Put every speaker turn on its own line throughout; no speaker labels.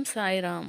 ఓం సాయిరామ్.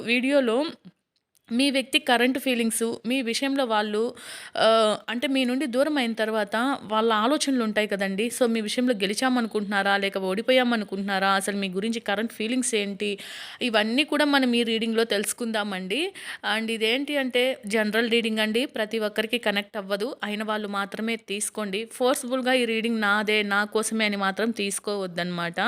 వీడియోలో మీ వ్యక్తి current feelings మీ విషయంలో వాళ్ళు అంటే మీ నుండి దూరం అయిన తర్వాత వాళ్ళ ఆలోచనలు ఉంటాయి కదండి. సో మీ విషయంలో గెలిచామనుకుంటున్నారా? లేక ఓడిపోయామనుకుంటున్నారా? అసలు మీ గురించి కరెంట్ ఫీలింగ్స్ ఏంటి? ఇవన్నీ కూడా మనం ఈ రీడింగ్లో తెలుసుకుందామండి. అండ్ ఇదేంటి అంటే జనరల్ రీడింగ్ అండి. ప్రతి ఒక్కరికి కనెక్ట్ అవ్వదు. అయిన వాళ్ళు మాత్రమే తీసుకోండి. ఫోర్స్ఫుల్గా ఈ రీడింగ్ నాదే నా కోసమే అని మాత్రం తీసుకోవద్దనమాట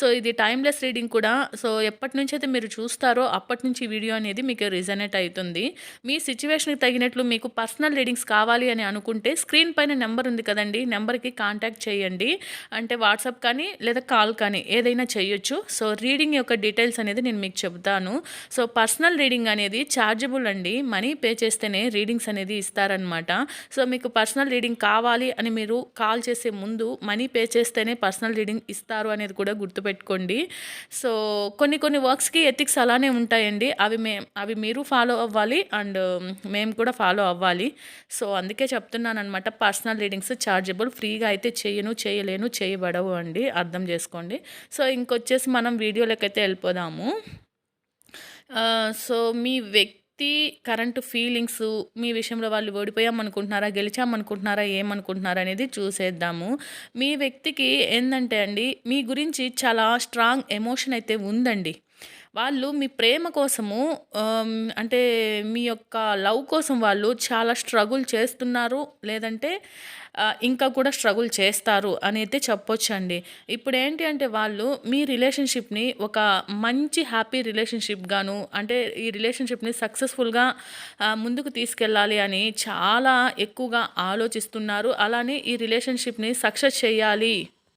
సో ఇది టైమ్లెస్ రీడింగ్ కూడా. సో ఎప్పటి నుంచి అయితే మీరు చూస్తారో అప్పటి నుంచి వీడియో అనేది మీకు రిజనేట్ అవుతుంది. మీ సిచ్యువేషన్కి తగినట్లు మీకు పర్సనల్ రీడింగ్స్ కావాలి అని అనుకుంటే స్క్రీన్ పైన నెంబర్ ఉంది కదండి నెంబర్కి కాంటాక్ట్ చేయండి. అంటే వాట్సాప్ కానీ లేదా కాల్ కానీ ఏదైనా చేయొచ్చు. సో రీడింగ్ యొక్క డీటెయిల్స్ అనేది నేను మీకు చెబుతాను సో పర్సనల్ రీడింగ్ అనేది ఛార్జబుల్ అండి. మనీ పే చేస్తేనే రీడింగ్స్ అనేది ఇస్తారనమాట సో మీకు పర్సనల్ రీడింగ్ కావాలి అని మీరు కాల్ చేసే ముందు మనీ పే చేస్తేనే పర్సనల్ రీడింగ్ ఇస్తారు అనేది కూడా గుర్తుపెట్టుకోండి. సో కొన్ని కొన్ని వర్క్స్కి ఎథిక్స్ అలానే ఉంటాయండి. అవి మే అవి మీరు ఫాలో ఫాలో అవ్వాలి అండ్ um, మేము కూడా ఫాలో అవ్వాలి. సో అందుకే చెప్తున్నాను అనమాట పర్సనల్ రీడింగ్స్ ఛార్జబుల్ ఫ్రీగా అయితే చేయను చేయలేను చేయబడవు అండి అర్థం చేసుకోండి. సో ఇంకొచ్చేసి మనం వీడియోలోకి అయితే వెళ్ళిపోదాము. Uh, సో మీ వ్యక్తి కరెంట్ ఫీలింగ్స్ మీ విషయంలో వాళ్ళు ఓడిపోయామనుకుంటున్నారా గెలిచామనుకుంటున్నారా ఏమనుకుంటున్నారా అనేది చూసేద్దాము. మీ వ్యక్తికి ఏంటంటే అండి మీ గురించి చాలా స్ట్రాంగ్ ఎమోషన్ అయితే ఉందండి. వాళ్ళు మీ ప్రేమ కోసము అంటే మీ యొక్క లవ్ కోసం వాళ్ళు చాలా స్ట్రగుల్ చేస్తున్నారు లేదంటే ఇంకా కూడా స్ట్రగుల్ చేస్తారు అని అయితే చెప్పొచ్చండి. ఇప్పుడు ఏంటి అంటే వాళ్ళు మీ రిలేషన్షిప్ని ఒక మంచి హ్యాపీ రిలేషన్షిప్ గాను అంటే ఈ రిలేషన్షిప్ని సక్సెస్ఫుల్గా ముందుకు తీసుకెళ్ళాలి అని చాలా ఎక్కువగా ఆలోచిస్తున్నారు. అలానే ఈ రిలేషన్షిప్ని సక్సెస్ చేయాలి.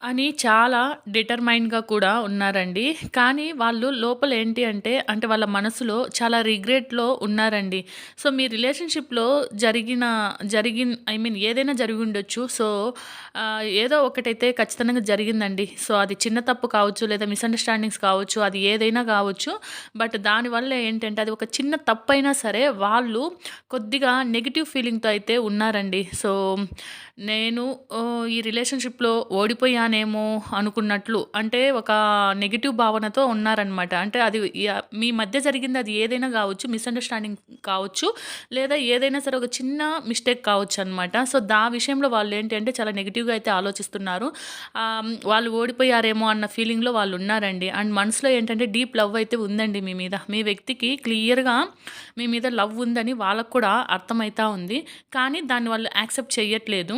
అని చాలా డిటర్మైన్గా కూడా ఉన్నారండి. కానీ వాళ్ళు లోపల ఏంటి అంటే అంటే వాళ్ళ మనసులో చాలా రిగ్రెట్లో ఉన్నారండి. సో మీ రిలేషన్షిప్లో జరిగిన జరిగిన ఐ మీన్ ఏదైనా జరిగి ఉండొచ్చు. సో ఏదో ఒకటైతే ఖచ్చితంగా జరిగిందండి. సో అది చిన్న తప్పు కావచ్చు లేదా మిస్అండర్స్టాండింగ్స్ కావచ్చు అది ఏదైనా కావచ్చు. బట్ దానివల్ల ఏంటంటే అది ఒక చిన్న తప్పు అయినా సరే వాళ్ళు కొద్దిగా నెగిటివ్ ఫీలింగ్తో అయితే ఉన్నారండి. సో నేను ఈ రిలేషన్షిప్లో ఓడిపోయాను ఉన్నానేమో అనుకున్నట్లు. అంటే ఒక నెగిటివ్ భావనతో ఉన్నారనమాట అంటే అది మీ మధ్య జరిగింది అది ఏదైనా కావచ్చు మిస్అండర్స్టాండింగ్ కావచ్చు లేదా ఏదైనా సరే ఒక చిన్న మిస్టేక్ కావచ్చు అనమాట సో దా విషయంలో వాళ్ళు ఏంటి అంటే చాలా నెగిటివ్గా అయితే ఆలోచిస్తున్నారు. వాళ్ళు ఓడిపోయారేమో అన్న ఫీలింగ్లో వాళ్ళు ఉన్నారండి. అండ్ మనసులో ఏంటంటే డీప్ లవ్ అయితే ఉందండి మీ మీద. మీ వ్యక్తికి క్లియర్గా మీ మీద లవ్ ఉందని వాళ్ళకు కూడా అర్థమవుతా ఉంది. కానీ దాన్ని వాళ్ళు యాక్సెప్ట్ చేయట్లేదు.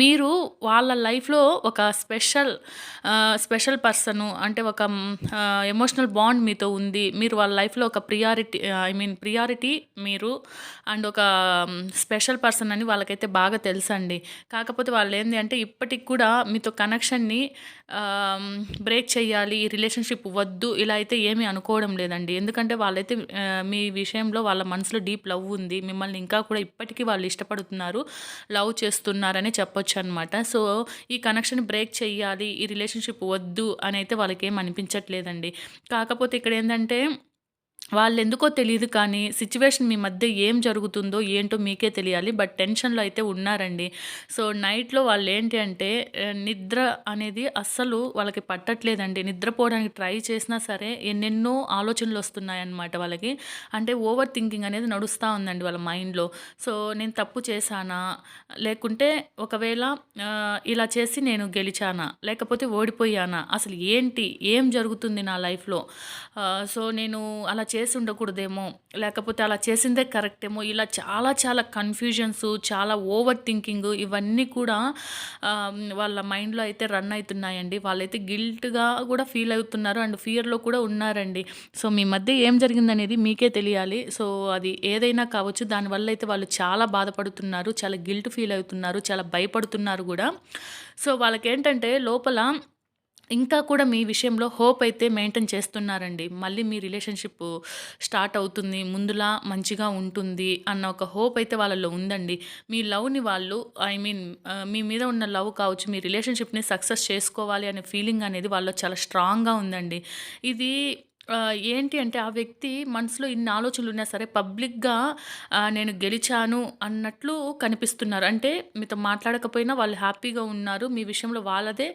మీరు వాళ్ళ లైఫ్లో ఒక స్పెషల్ స్పెషల్ పర్సను అంటే ఒక ఎమోషనల్ బాండ్ మీతో ఉంది. మీరు వాళ్ళ లైఫ్లో ఒక ప్రియారిటీ ఐ మీన్ ప్రియారిటీ మీరు అండ్ ఒక స్పెషల్ పర్సన్ అని వాళ్ళకైతే బాగా తెలుసండి. కాకపోతే వాళ్ళు ఏంటి అంటే ఇప్పటికి కూడా మీతో కనెక్షన్ని బ్రేక్ చేయాలి ఈ రిలేషన్షిప్ వద్దు ఇలా అయితే ఏమీ అనుకోవడం లేదండి. ఎందుకంటే వాళ్ళైతే మీ విషయంలో వాళ్ళ మనసులో డీప్ లవ్ ఉంది. మిమ్మల్ని ఇంకా కూడా ఇప్పటికీ వాళ్ళు ఇష్టపడుతున్నారు లవ్ చేస్తున్నారని చెప్పొచ్చు. అనమాట. సో ఈ కనెక్షన్ బ్రేక్ చేయాలి ఈ రిలేషన్షిప్ వద్దు అని అయితే వాళ్ళకేం అనిపించట్లేదండి. కాకపోతే ఇక్కడ ఏంటంటే వాళ్ళు ఎందుకో తెలియదు కానీ సిచ్యువేషన్ మీ మధ్య ఏం జరుగుతుందో ఏంటో మీకే తెలియాలి బట్ టెన్షన్లో అయితే ఉన్నారండి. సో నైట్లో వాళ్ళు ఏంటి అంటే నిద్ర అనేది అస్సలు వాళ్ళకి పట్టట్లేదండి. నిద్రపోవడానికి ట్రై చేసినా సరే ఎన్నెన్నో ఆలోచనలు వస్తున్నాయన్నమాట వాళ్ళకి. అంటే ఓవర్ థింకింగ్ అనేది నడుస్తూ ఉందండి వాళ్ళ మైండ్లో. సో నేను తప్పు చేశానా? లేకుంటే ఒకవేళ ఇలా చేసి నేను గెలిచానా? లేకపోతే ఓడిపోయానా? అసలు ఏంటి? ఏం జరుగుతుంది నా లైఫ్లో? సో నేను అలా చేసి ఉండకూడదేమో లేకపోతే అలా చేసిందే కరెక్ట్ ఏమో ఇలా చాలా చాలా కన్ఫ్యూజన్స్ చాలా ఓవర్ థింకింగ్ ఇవన్నీ కూడా వాళ్ళ మైండ్లో అయితే రన్ అవుతున్నాయండి. వాళ్ళైతే గిల్ట్గా కూడా ఫీల్ అవుతున్నారు అండ్ ఫియర్లో కూడా ఉన్నారండి. సో మీ మధ్య ఏం జరిగిందనేది మీకే తెలియాలి. సో అది ఏదైనా కావచ్చు దానివల్ల అయితే వాళ్ళు చాలా బాధపడుతున్నారు చాలా గిల్ట్ ఫీల్ అవుతున్నారు చాలా భయపడుతున్నారు కూడా. సో వాళ్ళకేంటంటే లోపల ఇంకా కూడా మీ విషయంలో హోప్ అయితే మెయింటైన్ చేస్తున్నారండి. మళ్ళీ మీ రిలేషన్‌షిప్ స్టార్ట్ అవుతుంది. ముందులా మంచిగా ఉంటుంది అన్న ఒక హోప్ అయితే వాళ్ళలో ఉందండి. మీ లవ్‌ని వాళ్ళు ఐ మీన్ మీ మీద ఉన్న లవ్ కావచ్చు, మీ రిలేషన్‌షిప్‌ని సక్సెస్ చేసుకోవాలి అనే ఫీలింగ్ అనేది వాళ్ళలో చాలా స్ట్రాంగ్‌గా ఉందండి. ఇది ఏంటి అంటే ఆ వ్యక్తి మనసులో ఇన్ని ఆలోచనలు ఉన్నా సరే పబ్లిక్‌గా నేను గెలిచాను అన్నట్లు కనిపిస్తున్నారు. అంటే మీతో మాట్లాడకపోయినా వాళ్ళు హ్యాపీగా ఉన్నారు. మీ విషయంలో వాళ్ళదే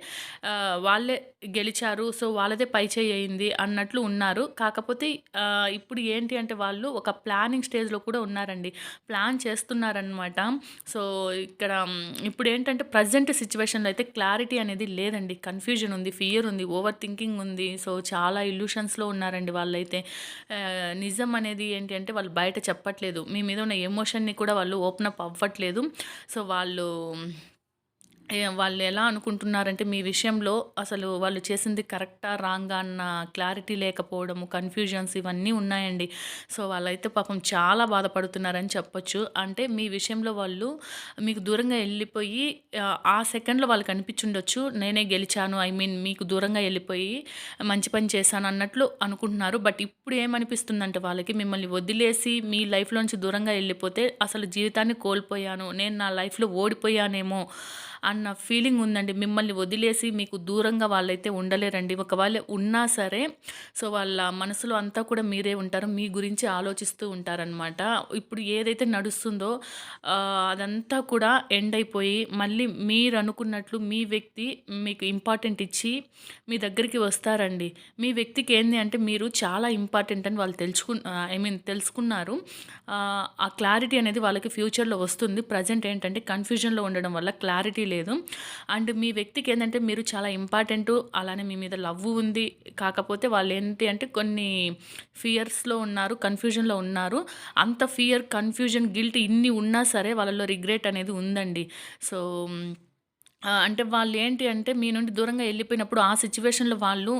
వాళ్ళే గెలిచారు. సో, వాళ్ళదే పైచేయి అయింది అన్నట్లు ఉన్నారు. కాకపోతే ఇప్పుడు ఏంటి అంటే వాళ్ళు ఒక ప్లానింగ్ స్టేజ్‌లో కూడా ఉన్నారండి. ప్లాన్ చేస్తున్నారనమాట. సో, ఇక్కడ ఇప్పుడు ఏంటంటే ప్రెజెంట్ సిచ్యువేషన్లో అయితే క్లారిటీ అనేది లేదండి. కన్‌ఫ్యూజన్ ఉంది, ఫియర్ ఉంది, ఓవర్ థింకింగ్ ఉంది. సో, చాలా ఇల్యూషన్స్‌లో ఉన్నారండి వాళ్ళైతే. నిజం అనేది ఏంటి అంటే వాళ్ళు బయట చెప్పట్లేదు. మీ మీద ఉన్న ఎమోషన్‌ని కూడా వాళ్ళు ఓపెన్ అప్ అవ్వట్లేదు. సో, వాళ్ళు వాళ్ళు ఎలా అనుకుంటున్నారంటే మీ విషయంలో అసలు వాళ్ళు చేసింది కరెక్టా? రాంగా? అన్న క్లారిటీ లేకపోవడము, కన్‌ఫ్యూజన్స్ ఇవన్నీ ఉన్నాయండి. సో, వాళ్ళైతే పాపం చాలా బాధపడుతున్నారని చెప్పొచ్చు. అంటే మీ విషయంలో వాళ్ళు మీకు దూరంగా వెళ్ళిపోయి ఆ సెకండ్‌లో వాళ్ళకి అనిపించుండొచ్చు నేనే గెలిచాను. ఐ మీన్ మీకు దూరంగా వెళ్ళిపోయి మంచి పని చేశాను అన్నట్లు అనుకుంటున్నారు. బట్ ఇప్పుడు ఏమనిపిస్తుందంటే వాళ్ళకి మిమ్మల్ని వదిలేసి మీ లైఫ్‌లో నుంచి దూరంగా వెళ్ళిపోతే అసలు జీవితాన్ని కోల్పోయాను. నేను నా లైఫ్‌లో ఓడిపోయానేమో అన్న ఫీలింగ్ ఉందండి. మిమ్మల్ని వదిలేసి మీకు దూరంగా వాళ్ళైతే ఉండలేరండి. ఒకవేళ ఉన్నా సరే సో, వాళ్ళ మనసులో అంతా కూడా మీరే ఉంటారు. మీ గురించి ఆలోచిస్తూ ఉంటారనమాట. ఇప్పుడు ఏదైతే నడుస్తుందో అదంతా కూడా ఎండ్ అయిపోయి మళ్ళీ మీరు అనుకున్నట్లు మీ వ్యక్తి మీకు ఇంపార్టెంట్ ఇచ్చి మీ దగ్గరికి వస్తారండి. మీ వ్యక్తికి ఏంది అంటే మీరు చాలా ఇంపార్టెంట్ అని వాళ్ళు తెలుసుకు ఐ మీన్ తెలుసుకున్నారు. ఆ క్లారిటీ అనేది వాళ్ళకి ఫ్యూచర్‌లో వస్తుంది. ప్రెజెంట్ ఏంటంటే కన్‌ఫ్యూజన్‌లో ఉండడం వల్ల క్లారిటీ లేదు. అండ్ మీ వ్యక్తికి ఏంటంటే మీరు చాలా ఇంపార్టెంటు. అలానే మీ మీద లవ్ ఉంది. కాకపోతే వాళ్ళు ఏంటి అంటే కొన్ని ఫియర్స్‌లో ఉన్నారు. కన్‌ఫ్యూజన్‌లో ఉన్నారు. అంత ఫియర్, కన్‌ఫ్యూజన్, గిల్ట్ ఇన్ని ఉన్నా సరే వాళ్ళలో రిగ్రెట్ అనేది ఉందండి. సో, అంటే వాళ్ళు ఏంటి అంటే మీ నుండి దూరంగా వెళ్ళిపోయినప్పుడు ఆ సిచ్యువేషన్లో వాళ్ళు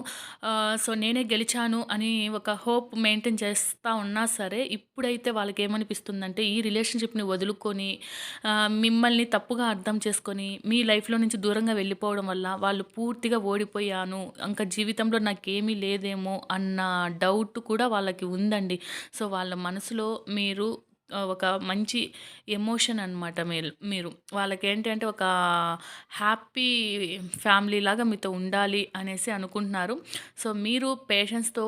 సో, నేనే గెలిచాను అని ఒక హోప్ మెయింటైన్ చేస్తూ ఉన్నా సరే ఇప్పుడైతే వాళ్ళకేమనిపిస్తుందంటే ఈ రిలేషన్‌షిప్‌ని వదులుకొని మిమ్మల్ని తప్పుగా అర్థం చేసుకొని మీ లైఫ్‌లో నుంచి దూరంగా వెళ్ళిపోవడం వల్ల వాళ్ళు పూర్తిగా ఓడిపోయాను. ఇంకా జీవితంలో నాకేమీ లేదేమో అన్న డౌట్ కూడా వాళ్ళకి ఉందండి. సో, వాళ్ళ మనసులో మీరు ఒక మంచి ఎమోషన్ అనమాట మీరు మీరు. వాళ్ళకేంటి అంటే ఒక హ్యాపీ ఫ్యామిలీ లాగా మీతో ఉండాలి అనేసి అనుకుంటున్నారు. సో, మీరు పేషెన్స్‌తో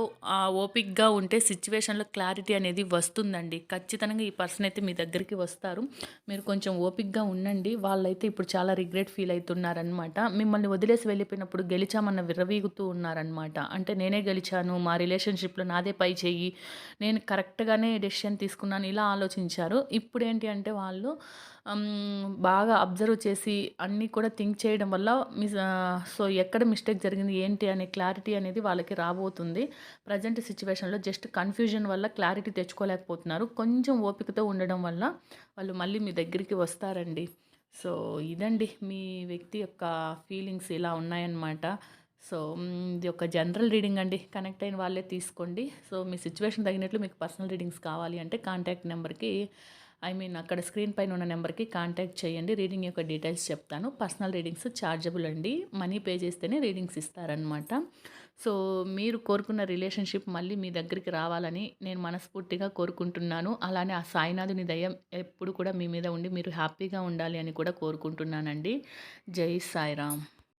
ఓపిక్గా ఉంటే సిచ్యువేషన్లో క్లారిటీ అనేది వస్తుందండి. ఖచ్చితంగా ఈ పర్సన్ అయితే మీ దగ్గరికి వస్తారు. మీరు కొంచెం ఓపిక్గా ఉండండి. వాళ్ళైతే ఇప్పుడు చాలా రిగ్రెట్ ఫీల్ అవుతున్నారనమాట మిమ్మల్ని వదిలేసి వెళ్ళిపోయినప్పుడు గెలిచామన్న విర్రవీగుతూ ఉన్నారనమాట. అంటే నేనే గెలిచాను. మా రిలేషన్‌షిప్‌లో నాదే పై చెయ్యి. నేను కరెక్ట్‌గానే డెసిషన్ తీసుకున్నాను. ఇలా ఆలోచించారు. ఇప్పుడు ఏంటి అంటే వాళ్ళు బాగా అబ్జర్వ్ చేసి అన్నీ కూడా థింక్ చేయడం వల్ల మిస్ సో, ఎక్కడ మిస్టేక్ జరిగింది ఏంటి అనే క్లారిటీ అనేది వాళ్ళకి రాబోతుంది. ప్రెజెంట్ సిచ్యువేషన్లో జస్ట్ కన్‌ఫ్యూజన్ వల్ల క్లారిటీ తెచ్చుకోలేకపోతున్నారు. కొంచెం ఓపికతో ఉండడం వల్ల వాళ్ళు మళ్ళీ మీ దగ్గరికి వస్తారండి. సో, ఇదండి మీ వ్యక్తి యొక్క ఫీలింగ్స్ ఇలా ఉన్నాయన్నమాట. సో, ఇది ఒక జనరల్ రీడింగ్ అండి. కనెక్ట్ అయిన వాళ్ళే తీసుకోండి. సో, మీ సిచ్యువేషన్ తగినట్లు మీకు పర్సనల్ రీడింగ్స్ కావాలి అంటే కాంటాక్ట్ నెంబర్‌కి ఐ మీన్ అక్కడ స్క్రీన్ పైన ఉన్న నెంబర్‌కి కాంటాక్ట్ చేయండి. రీడింగ్ యొక్క డీటెయిల్స్ చెప్తాను. పర్సనల్ రీడింగ్స్ చార్జబుల్ అండి. మనీ పే చేస్తేనే రీడింగ్స్ ఇస్తారనమాట. సో, మీరు కోరుకున్న రిలేషన్‌షిప్ మళ్ళీ మీ దగ్గరికి రావాలని నేను మనస్ఫూర్తిగా కోరుకుంటున్నాను. అలానే ఆ సాయినాథుని దయ ఎప్పుడు కూడా మీ మీద ఉండి మీరు హ్యాపీగా ఉండాలి అని కూడా కోరుకుంటున్నానండి. జై సాయిరామ్.